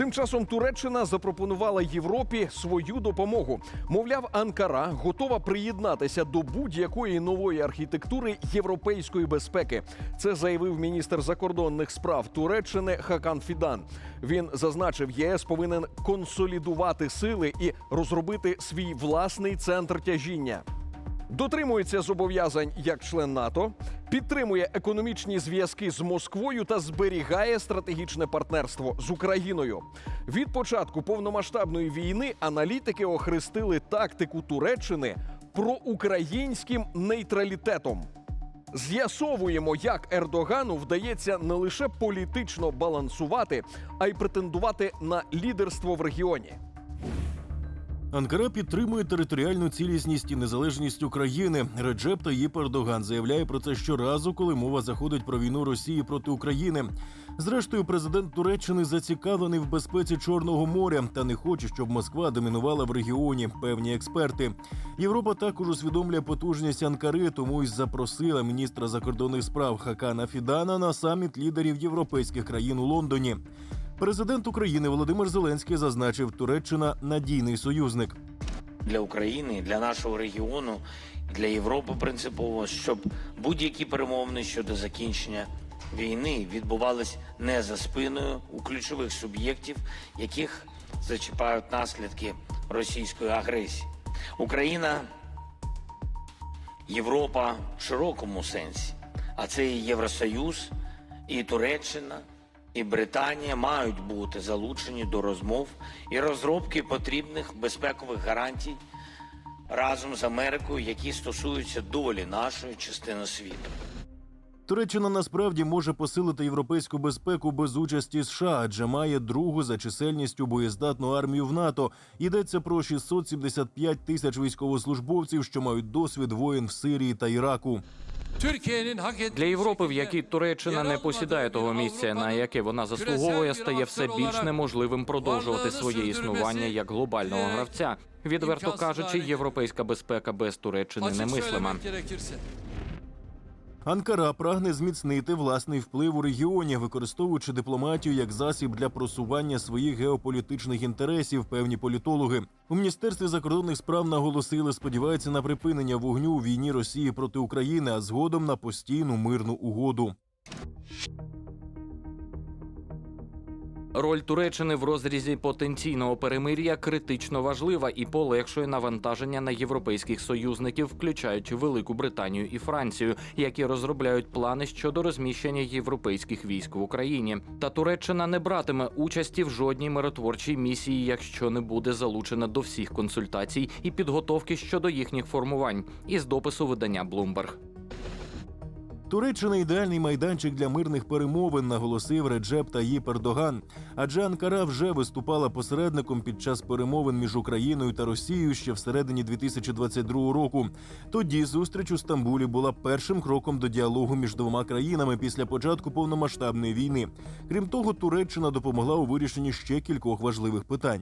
Тим часом Туреччина запропонувала Європі свою допомогу. Мовляв, Анкара готова приєднатися до будь-якої нової архітектури європейської безпеки. Це заявив міністр закордонних справ Туреччини Хакан Фідан. Він зазначив, ЄС повинен консолідувати сили і розробити свій власний центр тяжіння. Дотримується зобов'язань як член НАТО, підтримує економічні зв'язки з Москвою та зберігає стратегічне партнерство з Україною. Від початку повномасштабної війни аналітики охрестили тактику Туреччини проукраїнським нейтралітетом. З'ясовуємо, як Ердогану вдається не лише політично балансувати, а й претендувати на лідерство в регіоні. Анкара підтримує територіальну цілісність і незалежність України. Реджеп Таїп Ердоган заявляє про це щоразу, коли мова заходить про війну Росії проти України. Зрештою, президент Туреччини зацікавлений в безпеці Чорного моря та не хоче, щоб Москва домінувала в регіоні. Певні експерти. Європа також усвідомлює потужність Анкари, тому й запросила міністра закордонних справ Хакана Фідана на саміт лідерів європейських країн у Лондоні. Президент України Володимир Зеленський зазначив, Туреччина надійний союзник. для України, для нашого регіону, для Європи принципово, щоб будь-які перемовини щодо закінчення війни відбувались не за спиною у ключових суб'єктів, яких зачіпають наслідки російської агресії. Україна, Європа в широкому сенсі, а це і Євросоюз, і Туреччина, і Британія мають бути залучені до розмов і розробки потрібних безпекових гарантій разом з Америкою, які стосуються долі нашої частини світу. Туреччина насправді може посилити європейську безпеку без участі США, адже має другу за чисельністю боєздатну армію в НАТО. Йдеться про 675 тисяч військовослужбовців, що мають досвід воєн в Сирії та Іраку. Для Європи, в якій Туреччина не посідає того місця, на яке вона заслуговує, стає все більш неможливим продовжувати своє існування як глобального гравця. Відверто кажучи, європейська безпека без Туреччини немислима. Анкара прагне зміцнити власний вплив у регіоні, використовуючи дипломатію як засіб для просування своїх геополітичних інтересів. Певні політологи у міністерстві закордонних справ наголосили, сподіваються на припинення вогню у війні Росії проти України, а згодом на постійну мирну угоду. Роль Туреччини в розрізі потенційного перемир'я критично важлива і полегшує навантаження на європейських союзників, включаючи Велику Британію і Францію, які розробляють плани щодо розміщення європейських військ в Україні. Та Туреччина не братиме участі в жодній миротворчій місії, якщо не буде залучена до всіх консультацій і підготовки щодо їхніх формувань. Із допису видання Bloomberg. Туреччина ідеальний майданчик для мирних перемовин, наголосив Реджеп Таїп Ердоган. Адже Анкара вже виступала посередником під час перемовин між Україною та Росією ще всередині 2022 року. Тоді зустріч у Стамбулі була першим кроком до діалогу між двома країнами після початку повномасштабної війни. Крім того, Туреччина допомогла у вирішенні ще кількох важливих питань.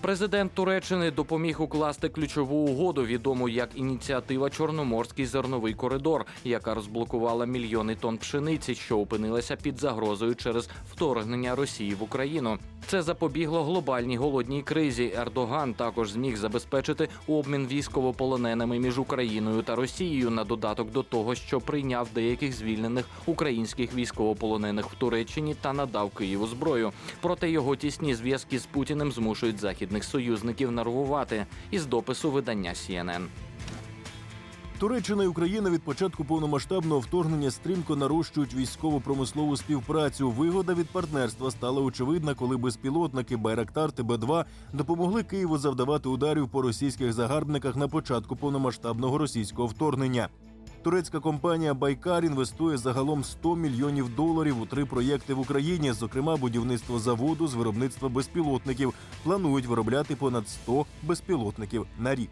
Президент Туреччини допоміг укласти ключову угоду, відому як ініціатива Чорноморський зерновий коридор, яка розблокувала мільйони тонн пшениці, що опинилася під загрозою через вторгнення Росії в Україну. Це запобігло глобальній голодній кризі. Ердоган також зміг забезпечити обмін військовополоненими між Україною та Росією на додаток до того, що прийняв деяких звільнених українських військовополонених в Туреччині та надав Києву зброю. Проте його тісні зв'язки з Путіним змушують західних союзників нервувати. Із допису видання CNN. Туреччина і Україна від початку повномасштабного вторгнення стрімко нарощують військово-промислову співпрацю. Вигода від партнерства стала очевидна, коли безпілотники Байрактар ТБ-2 допомогли Києву завдавати ударів по російських загарбниках на початку повномасштабного російського вторгнення. Турецька компанія Байкар інвестує загалом 100 мільйонів доларів у три проєкти в Україні, зокрема будівництво заводу з виробництва безпілотників. Планують виробляти понад 100 безпілотників на рік.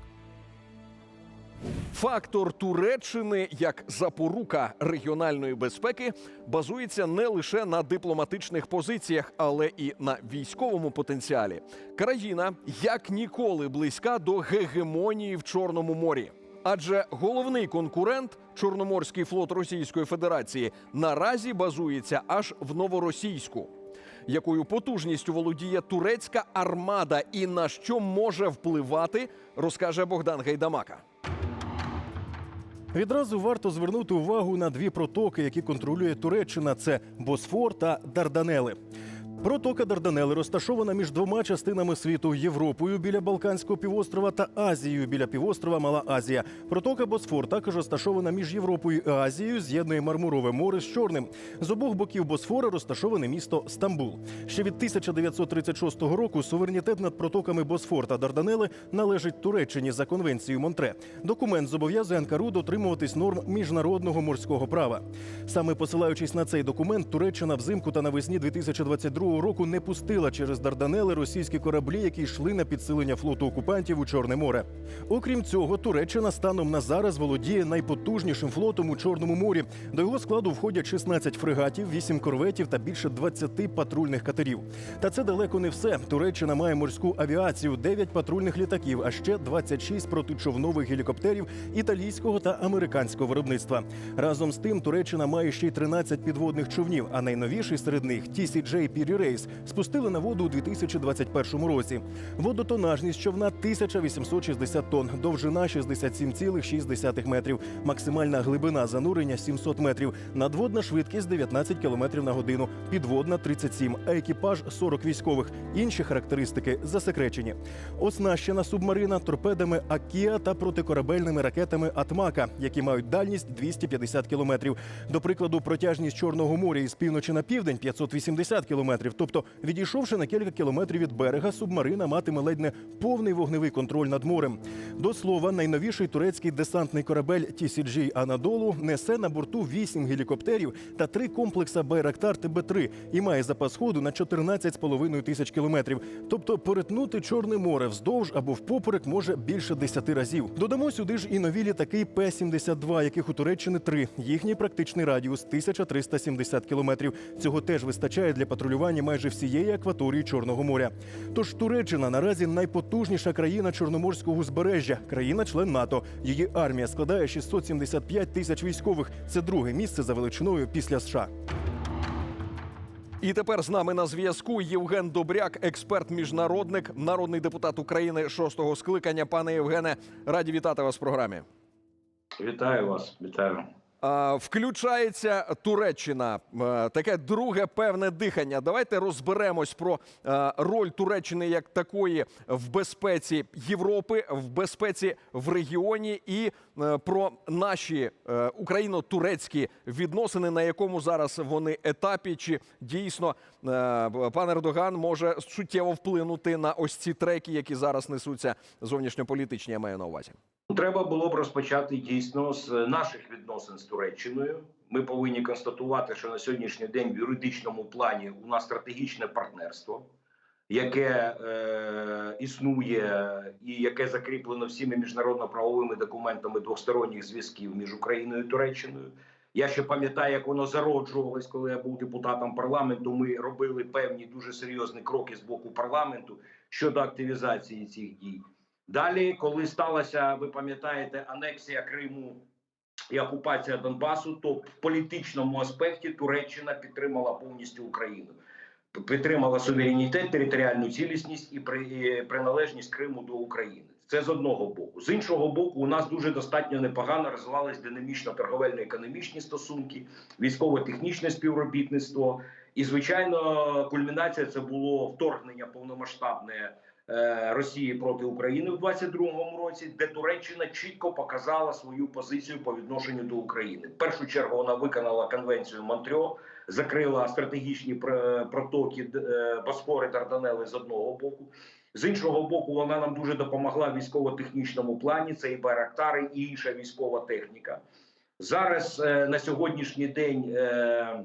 Фактор Туреччини як запорука регіональної безпеки базується не лише на дипломатичних позиціях, але і на військовому потенціалі. Країна як ніколи близька до гегемонії в Чорному морі. Адже головний конкурент Чорноморський флот Російської Федерації наразі базується аж в новоросійську. Якою потужністю володіє турецька армада і на що може впливати, розкаже Богдан Гайдамака. Відразу варто звернути увагу на дві протоки, які контролює Туреччина: це Босфор та Дарданели. Протока Дарданели розташована між двома частинами світу Європою біля Балканського півострова та Азією біля півострова Мала Азія. Протока Босфор також розташована між Європою і Азією, з'єднує Мармурове море з Чорним. З обох боків Босфора розташоване місто Стамбул. Ще від 1936 року суверенітет над протоками Босфор та Дарданели належить Туреччині за конвенцією Монтре. Документ зобов'язує Анкару дотримуватись норм міжнародного морського права. Саме посилаючись на цей документ, Туреччина взимку та навесні 2022 року не пустила через Дарданели російські кораблі, які йшли на підсилення флоту окупантів у Чорне море. Окрім цього, Туреччина станом на зараз володіє найпотужнішим флотом у Чорному морі. До його складу входять 16 фрегатів, 8 корветів та більше 20 патрульних катерів. Та це далеко не все. Туреччина має морську авіацію, 9 патрульних літаків, а ще 26 протичовнових гелікоптерів італійського та американського виробництва. Разом з тим, Туреччина має ще й 13 підводних човнів, а найновіший серед них TCJ Piri Race спустили на воду у 2021 році. Водотонажність човна 1860 тонн, довжина 67,6 метрів, максимальна глибина занурення 700 метрів, надводна швидкість 19 км на годину, підводна 37, а екіпаж 40 військових. Інші характеристики засекречені. Оснащена субмарина торпедами Акія та протикорабельними ракетами Атмака, які мають дальність 250 кілометрів. До прикладу, протяжність Чорного моря із півночі на південь 580 кілометрів. Тобто, відійшовши на кілька кілометрів від берега, субмарина матиме ледь не повний вогневий контроль над морем. До слова, найновіший турецький десантний корабель TCG Анадолу несе на борту 8 гелікоптерів та три комплекса Байрактар ТБ-3 і має запас ходу на 14,5 тисяч кілометрів. Тобто перетнути Чорне море вздовж або впоперек може більше 10 разів. Додамо сюди ж і нові літаки П-72, яких у Туреччини три. Їхній практичний радіус 1370 кілометрів. Цього теж вистачає для патрулювання майже всієї акваторії Чорного моря. Тож Туреччина наразі найпотужніша країна Чорноморського узбережжя, країна-член НАТО. Її армія складає 675 тисяч військових. Це друге місце за величиною після США. І тепер з нами на зв'язку Євген Добряк, експерт-міжнародник, народний депутат України шостого скликання. Пане Євгене, раді вітати вас в програмі. Вітаю вас, вітаю. Включається Туреччина, Е, таке друге певне дихання. Давайте розберемось про е, роль Туреччини як такої в безпеці Європи, в безпеці в регіоні і е, про наші україно-турецькі відносини, на якому зараз вони етапі, чи дійсно пан Ердоган може суттєво вплинути на ось ці треки, які зараз несуться зовнішньополітичні. Я маю на увазі. Треба було б розпочати дійсно з наших відносин з Туреччиною. Ми повинні констатувати, що на сьогоднішній день в юридичному плані у нас стратегічне партнерство, яке е, існує і яке закріплено всіми міжнародно-правовими документами двосторонніх зв'язків між Україною і Туреччиною. Я ще пам'ятаю, як воно зароджувалось, коли я був депутатом парламенту. Ми робили певні дуже серйозні кроки з боку парламенту щодо активізації цих дій. Далі, коли сталася, ви пам'ятаєте, анексія Криму і окупація Донбасу, то в політичному аспекті Туреччина підтримала повністю Україну, підтримала суверенітет, територіальну цілісність і при- приналежність Криму до України. Це з одного боку. З іншого боку, у нас дуже достатньо непогано розвивались динамічно торговельно-економічні стосунки, військово-технічне співробітництво. І, звичайно, кульмінація це було вторгнення повномасштабне Росії проти України в 22-му році, де Туреччина чітко показала свою позицію по відношенню до України. В першу чергу вона виконала конвенцію Монтрьо, закрила стратегічні протоки е, Босфори Дарданели з одного боку. З іншого боку, вона нам дуже допомогла в військово-технічному плані. Це і байрактари, і інша військова техніка. Зараз е, на сьогоднішній день е,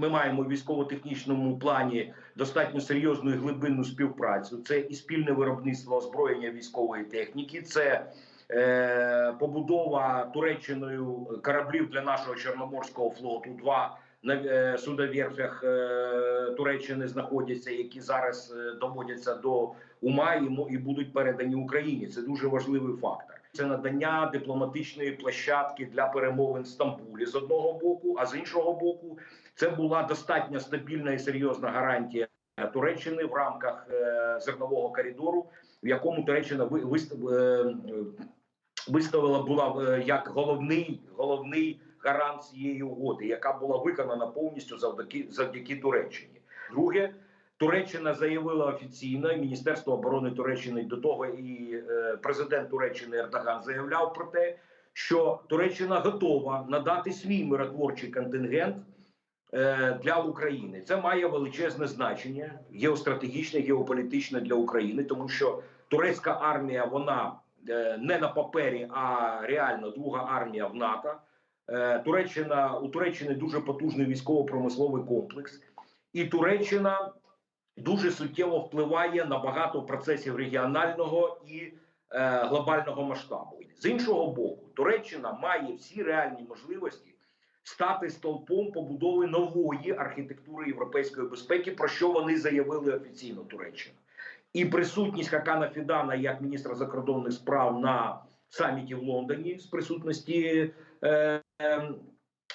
ми маємо в військово-технічному плані достатньо серйозну і глибинну співпрацю. Це і спільне виробництво озброєння військової техніки, це е, побудова Туреччиною кораблів для нашого чорноморського флоту. Два на е, судоверфях е, Туреччини знаходяться, які зараз е, доводяться до ума і, і будуть передані Україні. Це дуже важливий фактор. Це надання дипломатичної площадки для перемовин в Стамбулі з одного боку, а з іншого боку, це була достатньо стабільна і серйозна гарантія Туреччини в рамках е, зернового коридору, в якому Туреччина е, виставила була е, як головний головний гарант цієї угоди, яка була виконана повністю завдяки завдяки Туреччині. Друге, Туреччина заявила офіційно, Міністерство оборони Туреччини до того, і е, президент Туреччини Ердоган заявляв про те, що Туреччина готова надати свій миротворчий контингент е, для України. Це має величезне значення геостратегічне, геополітичне для України, тому що турецька армія вона е, не на папері, а реально друга армія в НАТО. Туреччина у Туреччини дуже потужний військово-промисловий комплекс, і Туреччина дуже суттєво впливає на багато процесів регіонального і е, глобального масштабу. З іншого боку, Туреччина має всі реальні можливості стати стовпом побудови нової архітектури європейської безпеки, про що вони заявили офіційно Туреччина. І присутність Хакана Фідана як міністра закордонних справ на саміті в Лондоні з присутності е, е,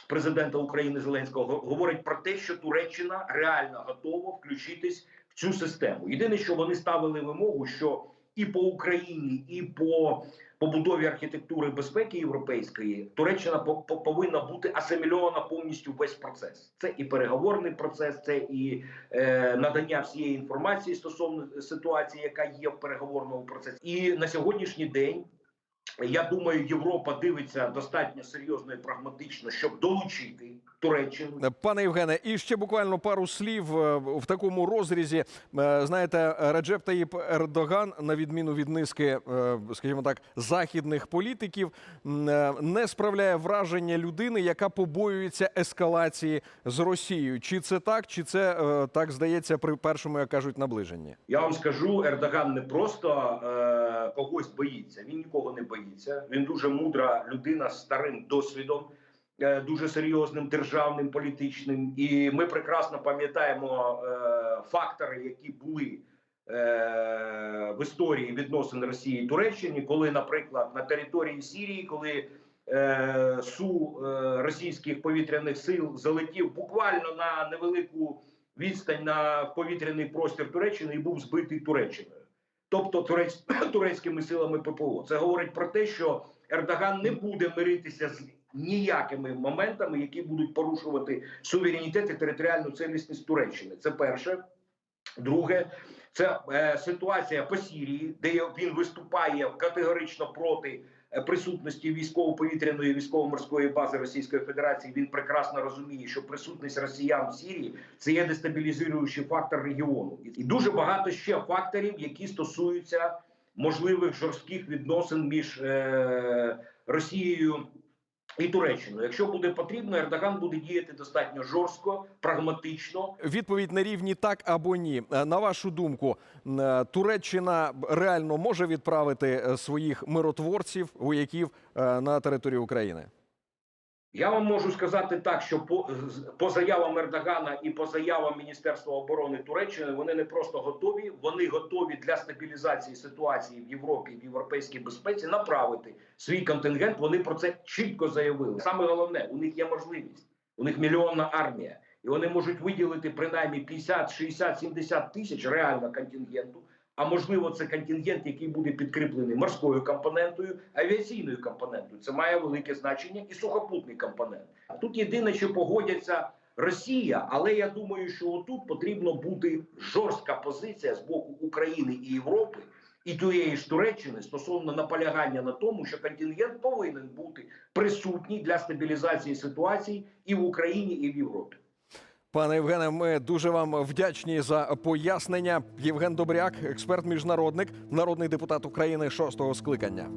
президента України Зеленського говорить про те, що Туреччина реально готова включитись в цю систему. Єдине, що вони ставили вимогу, що і по Україні, і по побудові архітектури безпеки європейської Туреччина по- по- повинна бути асимільована повністю весь процес. Це і переговорний процес, це і е, надання всієї інформації стосовно ситуації, яка є в переговорному процесі. І на сьогоднішній день. Я думаю, Європа дивиться достатньо серйозно і прагматично, щоб долучити Туреччину Пане Євгене, і ще буквально пару слів е, в такому розрізі. Е, Знаєте, Реджеп Таїп Ердоган, на відміну від низки, е, скажімо так, західних політиків, не справляє враження людини, яка побоюється ескалації з Росією. Чи це так, чи це так здається при першому, як кажуть, наближенні? Я вам скажу, Ердоган не просто е, когось боїться, він нікого не боїться. Він дуже мудра людина з старим досвідом, е, дуже серйозним державним політичним. І ми прекрасно пам'ятаємо е, фактори, які були. е, В історії відносин Росії і Туреччини, коли, наприклад, на території Сірії, коли су російських повітряних сил залетів буквально на невелику відстань на повітряний простір Туреччини і був збитий Туреччиною, тобто турець, турецькими силами ППО. Це говорить про те, що Ердоган не буде миритися з ніякими моментами, які будуть порушувати суверенітет і територіальну цілісність Туреччини. Це перше. Друге, це е, ситуація по Сірії, де він виступає категорично проти присутності військово-повітряної військово-морської бази Російської Федерації. Він прекрасно розуміє, що присутність росіян в Сірії це є дестабілізуючий фактор регіону, і дуже багато ще факторів, які стосуються можливих жорстких відносин між е, Росією. І Туреччину, якщо буде потрібно, Ердоган буде діяти достатньо жорстко, прагматично, Відповідь на рівні так або ні. Е, На вашу думку, е, Туреччина реально може відправити е, своїх миротворців, вояків на територію України? Я вам можу сказати так, що по, по заявам Ердогана і по заявам Міністерства оборони Туреччини вони не просто готові, вони готові для стабілізації ситуації в Європі в європейській безпеці направити свій контингент. Вони про це чітко заявили. Саме головне, у них є можливість, у них мільйонна армія, і вони можуть виділити принаймні 50, 60, 70 тисяч реально контингенту. А можливо, це контингент, який буде підкріплений морською компонентою, авіаційною компонентою. Це має велике значення і сухопутний компонент. Тут єдине, що погодяться Росія, але я думаю, що отут потрібно бути жорстка позиція з боку України і Європи. І тієї ж Туреччини стосовно наполягання на тому, що контингент повинен бути присутній для стабілізації ситуації і в Україні, і в Європі. Пане Євгене, ми дуже вам вдячні за пояснення. Євген Добряк, експерт міжнародник, народний депутат України шостого скликання.